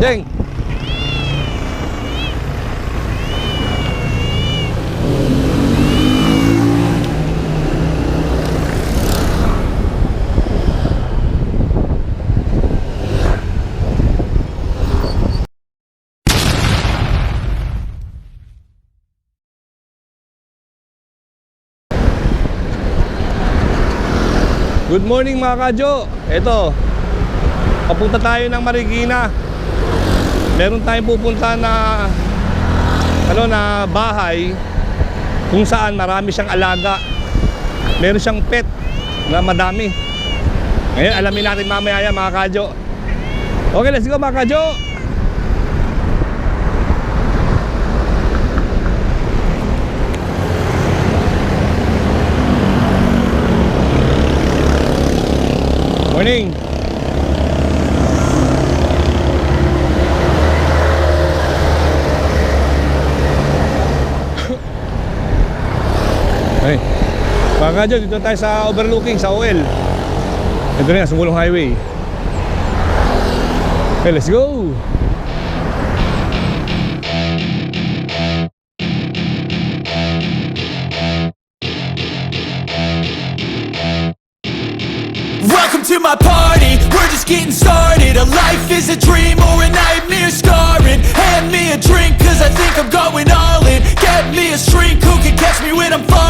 Jeng. Good morning mga kadyo. Ito, papunta tayo ng Marikina. Meron tayong pupunta na ano na bahay kung saan marami siyang alaga. Meron siyang pet na madami. Ngayon alamin natin mamaya yan mga kadyo. Okay, let's go mga kadyo. Morning. Dito tayo sa overlooking sa OL. Ito na yan, Sumulong Highway. Okay, let's go! Welcome to my party, we're just getting started A life is a dream or a nightmare scarring Hand me a drink cause I think I'm going all in Get me a shrink who can catch me when I'm falling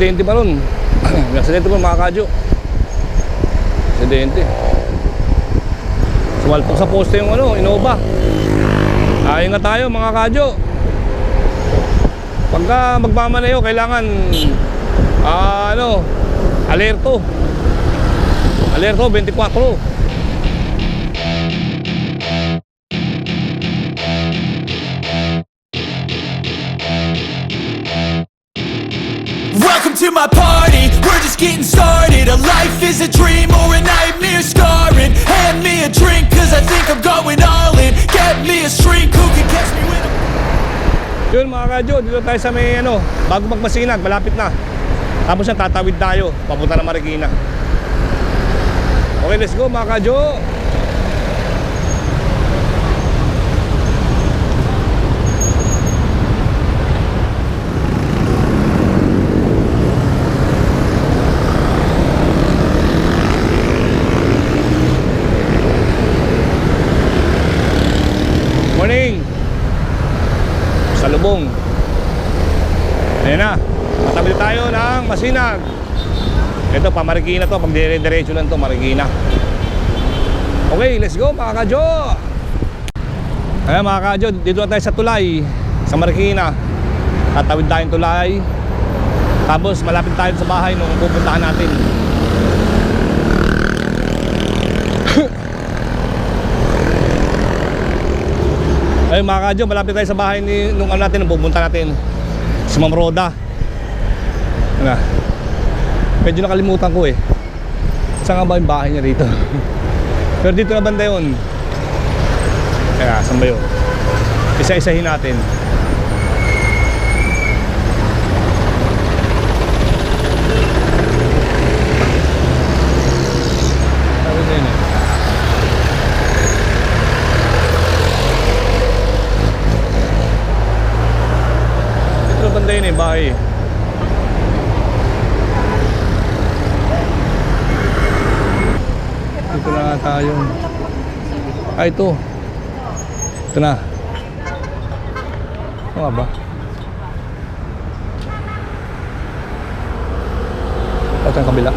Aksidente pa ron. May aksidente pa mga kadyo. Aksidente. Sumalpok sa poste yung ano, Innova. Ayaw nga tayo mga kadyo. Pagka magmamaneho, kailangan ah, ano, alerto. Alerto 24. My party, we're just getting started A life is a dream or a nightmare scarring Hand me a drink cause I think I'm going all in Get me a shrink who can catch me when I'm Yun mga kadyo, dito tayo sa may ano, bago magmasinag, malapit na. Tapos yan, tatawid tayo, papunta na Marikina. Okay, let's go mga kadyo. Morning! Salubong. Ayan na. Matabi tayo ng Masinag. Ito, pa Marikina to. Pag dire-diretso lang to, Marikina. Okay, let's go mga kadyo. Ayan mga kadyo, dito na tayo sa tulay. Sa Marikina. Tatawid tayong tulay. Tapos malapit tayo sa bahay nung pupuntahan natin. Ayun mga kadyo, malapit tayo sa bahay ni nung ano natin, nung pupunta natin si Ma'am Roda. Ano? Medyo nakalimutan ko eh. Saan nga ba yung bahay niya dito? Pero dito na banda yun. Kaya, saan ba yun? Isa-isahin natin. Sabi na yun eh. Banda yun eh, bahay. Dito na nga tayo. Ah, ito. Ito na. Ano ba? Ito yung kabila.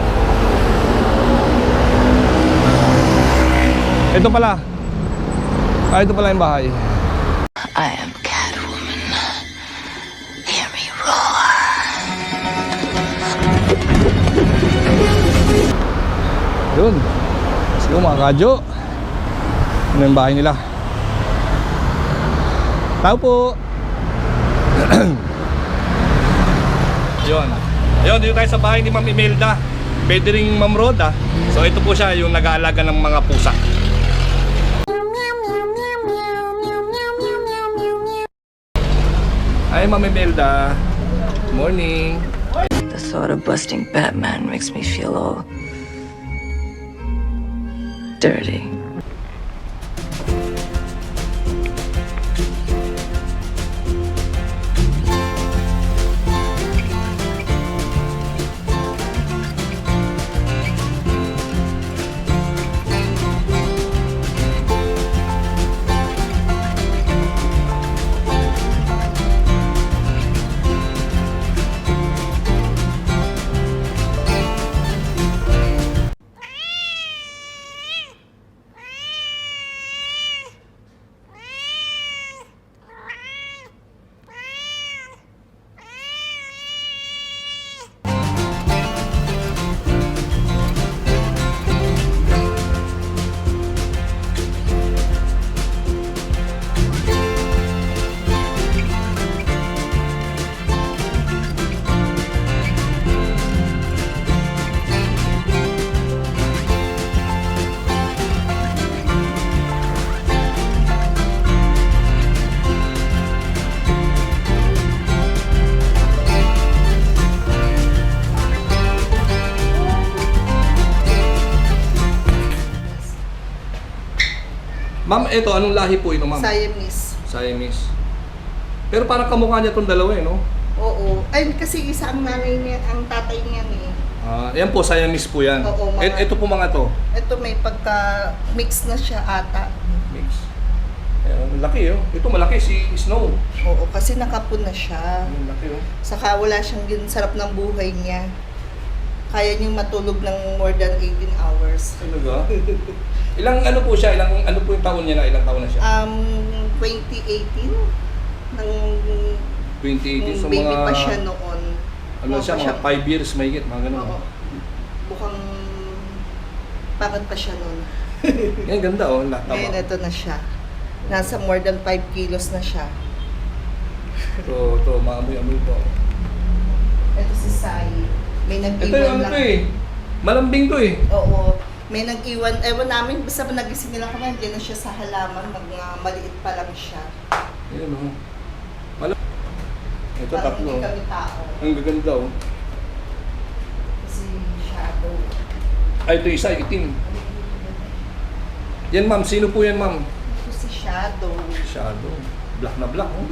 Ito pala. Ah, ito pala yung bahay. I am Yun. Go mga kadyo. Ano yung bahay nila? Tao po. Yun. Ayun, dito tayo sa bahay ni Ma'am Imelda. Pwede rin Ma'am Rhoda. So ito po siya yung nag-aalaga ng mga pusa. Hi Ma'am Imelda. Morning. The thought of busting Batman makes me feel all dirty. Ito, anong lahi po ito, ma'am? Siamese. Siamese. Pero parang kamukha niya itong dalawa eh, no? Oo. Ay, kasi isa ang nanay niya, ang tatay niya eh. Ah, yan po, Siamese po yan. Oo, mga- Et- ito po mga to. Ito may pagka-mix na siya ata. Mix. Ayan, laki oh. Ito malaki si Snow. Oo, kasi nakapon na siya. Ang laki oh. Saka wala siyang gin- sarap ng buhay niya. Kaya niyang matulog ng more than 18 hours. Talaga? Ilang ano po siya? Ilang ano po yung taon niya na? Ilang taon na siya? Um, 2018, nang 2018. So baby mga... pa siya noon. Ano siya? Mga 5 years may. Mga ganun. Oo. Mukhang pangit pa siya noon. Yan, ganda oh. Lahat Ngayon, ito na siya. Nasa more than 5 kilos na siya. Ito, ito. Maamoy-amoy to. Ito si Sai. May Ito nag-iwan yung ano lang. to eh. Malambing to eh. Oo. May nag-iwan. Ewan namin, basta nagising nila kami, hindi na siya sa halaman. Mag, mga maliit pa lang siya. Yan oh. Malam... Ito Parang tatlo. hindi kami tao. Ang gaganda oh. Kasi shadow. Ay, ito isa, itim. Yan ma'am, sino po yan ma'am? Ito si Shadow. Shadow. Black na black oh.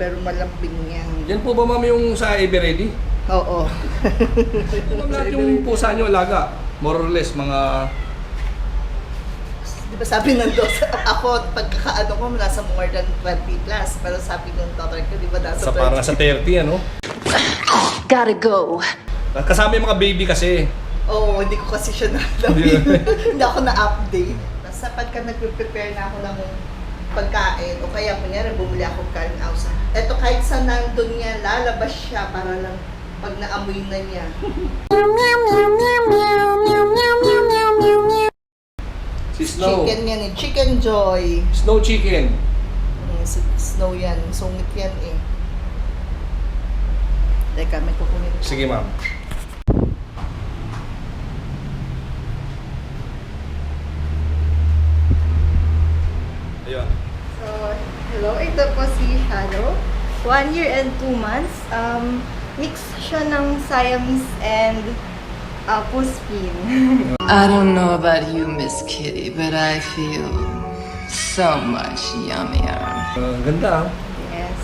Pero malambing yan. Yan po ba ma'am yung sa Everready? Oo. Ma'am, lahat yung pusa nyo alaga. More or less, mga... Di ba sabi ng dos, ako, pagkakaano ko, nasa more than 20 plus. Pero sabi ng doctor ko, di ba nasa Sa 20? parang sa 30, ano? Gotta go. Kasama yung mga baby kasi. Oo, hindi ko kasi siya nalamin. hindi ako na-update. Basta pagka nagpe-prepare na ako ng pagkain, o kaya kunyari bumili ako kain outside. Eto kahit sa nandun niya, lalabas siya para lang pag naamoy na niya. Si Snow. Chicken yan eh. Chicken Joy. Snow chicken. Mm, si Snow yan. Sungit yan eh. Teka, may kukunin. Sige ma'am. Ayun. So, hello, ito po si Shadow. One year and two months. Um, mix siya ng Siamese and uh, Puspin. I don't know about you, Miss Kitty, but I feel so much yummier. Uh, ganda ah. yes.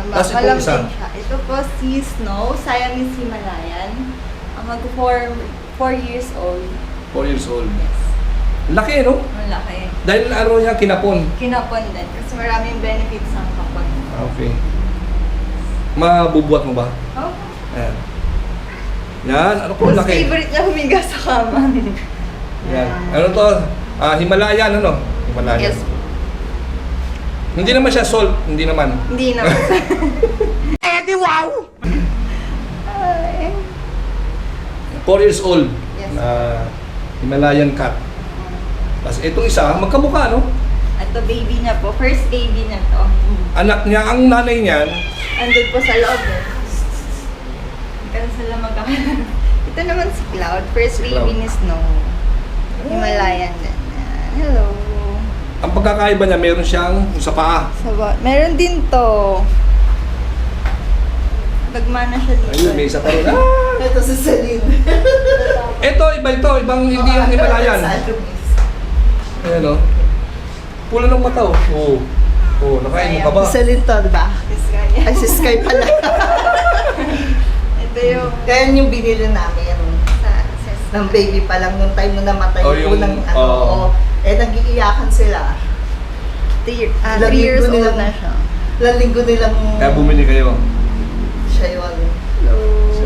Tama, Tas ito isa? siya. Ito po si Snow, Siamese Himalayan. Uh, mag four, four years old. 4 years old. Yes. Laki, no? Malaki. Dahil ano niya, kinapon. Kinapon din. Kasi maraming benefits ang kapag. Okay. Mabubuhat mo ba? Oh, Ayan. Yan, ano po, mas laki. favorite niya humiga sa kama. Yan. Ano to? Ah, Himalayan, ano? Himalayan. yes. Hindi naman siya salt, hindi naman. Hindi naman. eh, di wow! Ay. 4 years old Yes. na Himalayan cat. Tapos itong isa, magkamukha, no? Ito baby niya po. First baby niya to. Anak niya, ang nanay niyan, Andun po sa loob eh. Kasi sila magkakaroon. Ito naman si Cloud. First Si baby Cloud. ni Snow. Himalayan din. Yan. Hello. ang pagkakaiba niya, meron siyang sa paa. Sa ba- Meron din to. Nagmana siya dito. Ayun, may isa pa rin. Ah! Ito si Celine. Ito, iba ito. Ibang hindi yung Himalayan. Ayan, no? Pula ng mata, oh. Oo. Oh. nakain mo ka ba? Si Celine to, di ba? Ay, si Sky pala. Ito yung Yan yung binili namin. sa, sa Ng baby pa lang nung time na namatay Oh, yung unang ano. oo. oo. eh, nag-iiyakan sila. three, ah, Ilang three years linggo old nilang- na siya. Ilang linggo nilang Kaya bumili kayo. siya yun. Hello.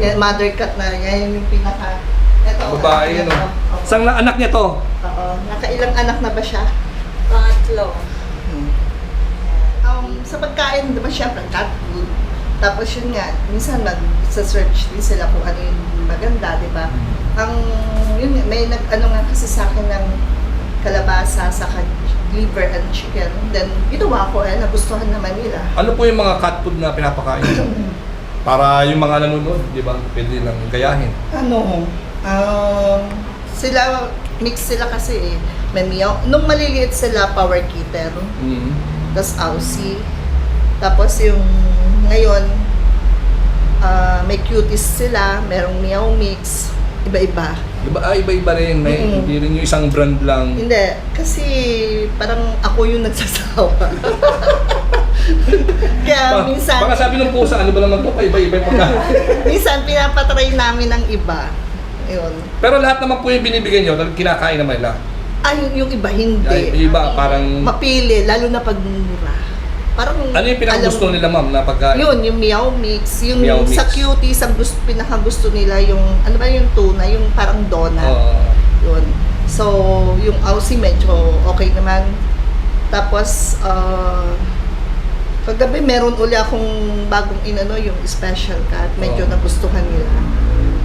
Yan, mother cut na. Yan yung pinaka... Ito, Babae, ano, no? oo. Sang na anak niya to? Oo. Nakailang anak na ba siya? Pangatlo. Um, sa pagkain, diba syempre, cat food. Tapos yun nga, minsan mag-search din sila kung ano yung maganda, di ba? Ang, yun, nga, may nag, ano nga kasi sa akin ng kalabasa sa liver and chicken. Then, ginawa ko eh, nagustuhan naman nila. Ano po yung mga cat food na pinapakain? Para yung mga nanonood, di ba? Pwede lang gayahin. Ano, um, sila, mix sila kasi eh. May meow. Nung maliliit sila, power kitten. Mm. Tapos Aussie. Tapos yung ngayon, ah, may cuties sila, merong meow mix, iba-iba. Diba, ah, iba-iba rin. May, Mm-mm. Hindi rin yung isang brand lang. Hindi, kasi parang ako yung nagsasawa. Kaya minsan, Baka sabi ng pusa, ano ba naman to? Iba-iba yung pagkain. minsan pinapatry namin ng iba. Yun. Pero lahat naman po yung binibigyan nyo, kinakain naman nila. Ay, yung iba hindi. Ay, yung iba, parang... Mapili, lalo na pag mura. Parang, Ano yung pinakagusto nila, ma'am, na pagkain? Yun, yung meow mix. Yung Meow sa mix. cuties, ang gusto, pinakagusto nila yung, ano ba yung tuna, yung parang donut. Oo. Yun. So, yung Aussie medyo okay naman. Tapos, uh, kagabi meron uli akong bagong inano, yung special cat. Medyo Oo. nagustuhan nila.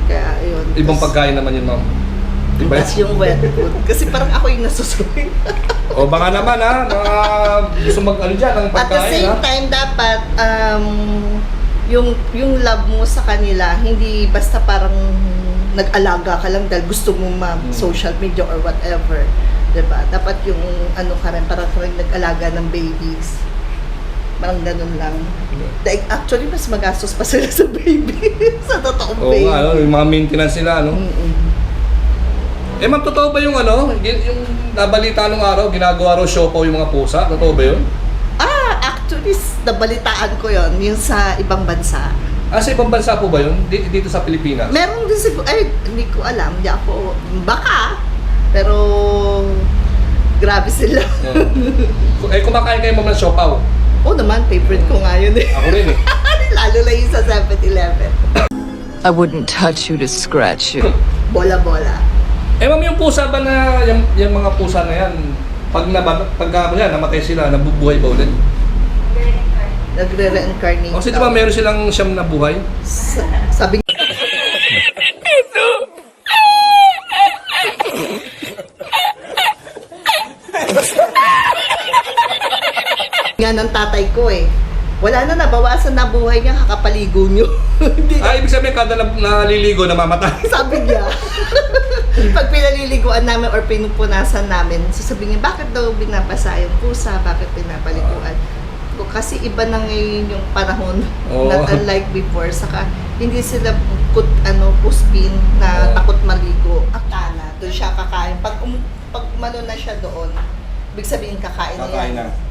Kaya, yun. Ibang Tas- pagkain naman yun, ma'am. Iba tas yung wet food. Kasi parang ako yung nasusuwi. O baka naman ha, mga gusto mag ano dyan, ng At the pagkain same ha. time, dapat, um, yung, yung love mo sa kanila, hindi basta parang nag-alaga ka lang dahil gusto mo ma-social media or whatever. 'Di ba? Dapat yung ano ka rin, parang ka rin nag-alaga ng babies. Parang ganun lang. Dahil actually, mas magastos pa sila sa baby. sa totoong Oo baby. nga, ano, yung mga maintenance nila, ano. Mm-mm. Eh ma'am, totoo ba yung ano, gin- yung nabalita nung araw, ginagawa raw siopaw yung mga pusa? Totoo ba yun? Ah, actually, s- nabalitaan ko yon yung sa ibang bansa. Ah, sa ibang bansa po ba yun? Di- Dito sa Pilipinas? Meron din siguro, ay, hindi ko alam, hindi ako, baka, pero, grabe sila. Oo. eh, kumakain kayo ma'am ng siopaw. Oo naman, favorite ko nga yun eh. Ako rin eh. Lalo na yung sa 7-Eleven. I wouldn't touch you to scratch you. Bola-bola. Eh ma'am, yung pusa ba na, yung, yung mga pusa na yan, pag, naba, pag yan, namatay sila, nabubuhay ba ulit? Nagre-reincarnate. Kasi di ba meron silang siyam na buhay? Sa- sabi ng tatay ko eh. Wala na, nabawasan na buhay niya, kakapaligo niyo. Hindi Ah, ibig sabihin kada na, naliligo, namamatay. Sabi niya. Pag pinaliliguan namin or pinupunasan namin, sasabihin niya, bakit daw binabasa yung pusa? Bakit pinapaliguan? Ko, Kasi iba na ngayon yung panahon. Oo. Not unlike before. Saka hindi sila put, ano, puspin na Oo. takot maligo. Akala, doon siya kakain. Pag, um, pag umano na siya doon, ibig sabihin kakain, Kakain na yan. na.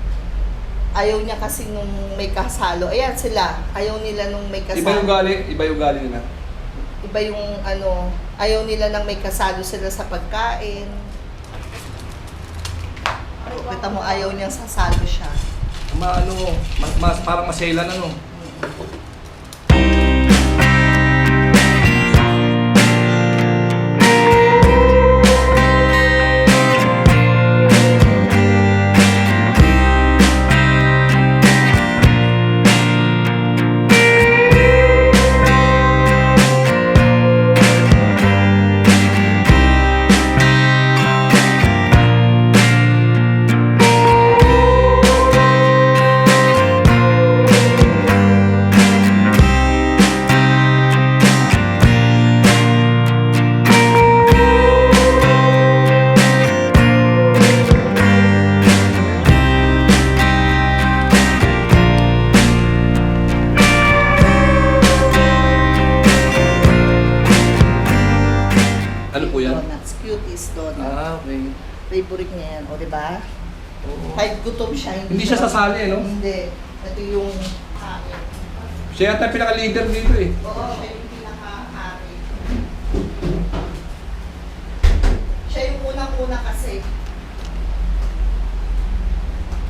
Ayaw niya kasi nung may kasalo. Ayan sila. Ayaw nila nung may kasalo Iba yung gali, iba yung gali nila. iba yung ano, ayaw nila nang may kasalo sila sa pagkain. Kita mo, ayaw niyang sasalo siya. Ma, ano, mas, mas, parang maselan ano. Ano Kahit gutom siya, Hindi siya sasali, no? Hindi. Ito yung kain. Siya yata pinaka-leader dito eh. Oo, siya yung pinaka-hari. Siya yung unang-una kasi.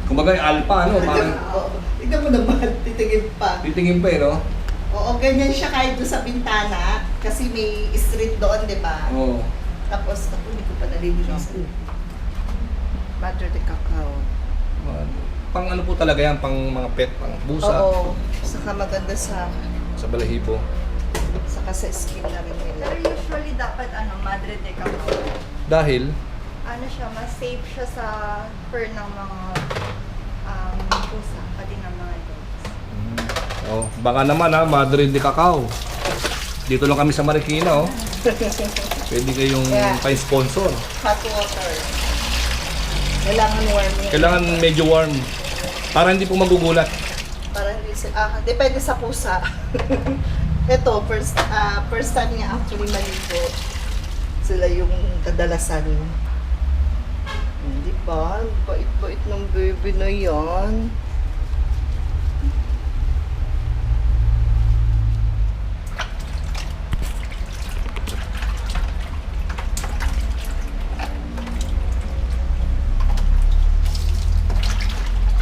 Kumbaga yung alpha, ano, parang Oo. Tignan mo naman, titigil pa. titingin pa eh, no? Oo, ganyan siya kahit doon sa bintana. Kasi may street doon, di ba? Oo. Tapos, ako hindi ko pa nalilinis. Butter de cacao. Pang ano po talaga yan, pang mga pet, pang busa, Oo. Saka maganda sa sa balahibo. saka sa skin na rin Pero nila. usually dapat ano, Madre de Cacao. Dahil, Ano siya, mas safe siya sa fur ng mga um, pusa, pati ng mga dogs. oh, baka naman ha, Madrid de Cacao. Dito lang kami sa Marikina, oh. Pwede kayong Yeah. pa-sponsor. Hot water. Kailangan warm yan. Kailangan medyo warm. Para hindi po magugulat. Para hindi sila, ah, depende sa pusa. Ito, first, ah, first time niya actually maligo. Sila yung kadalasan. Hindi ba? Bait-bait ng baby na yan.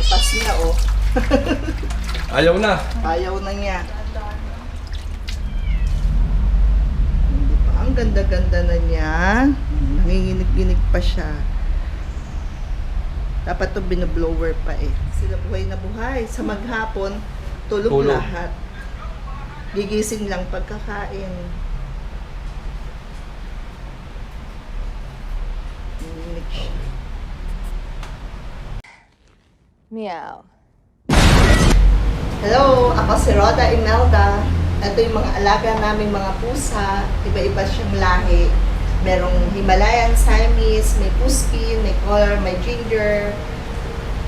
Tapas niya, oh. Ayaw na. Ayaw na niya. Hindi pa. Ang ganda-ganda na niya. Nanginginig-ginig pa siya. Dapat to binoblower pa eh. Sila buhay na buhay. Sa maghapon, tulog, Tulog. lahat. Gigising lang pagkakain. Nanginginig siya. Meow. Hello, ako si Roda Imelda. Ito yung mga alaga naming mga pusa. Iba-iba siyang lahi. Merong Himalayan Siamese, may Puskin, may Color, may Ginger.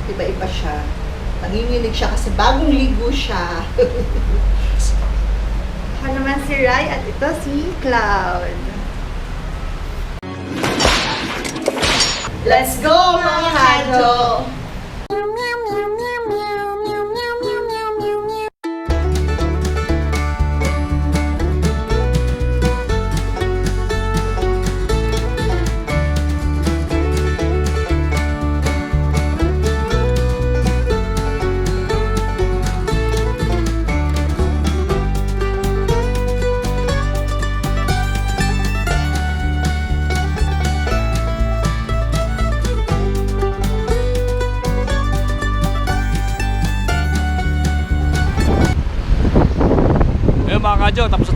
Iba-iba siya. Nanginginig siya kasi bagong ligo siya. Ako naman si Rai at ito si Cloud. Let's go mga kadyo!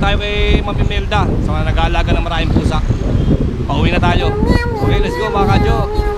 Tayo kay Mami Melda sa mga nag-aalaga ng maraming pusa. Pauwi na tayo. Okay, let's go mga kadyo.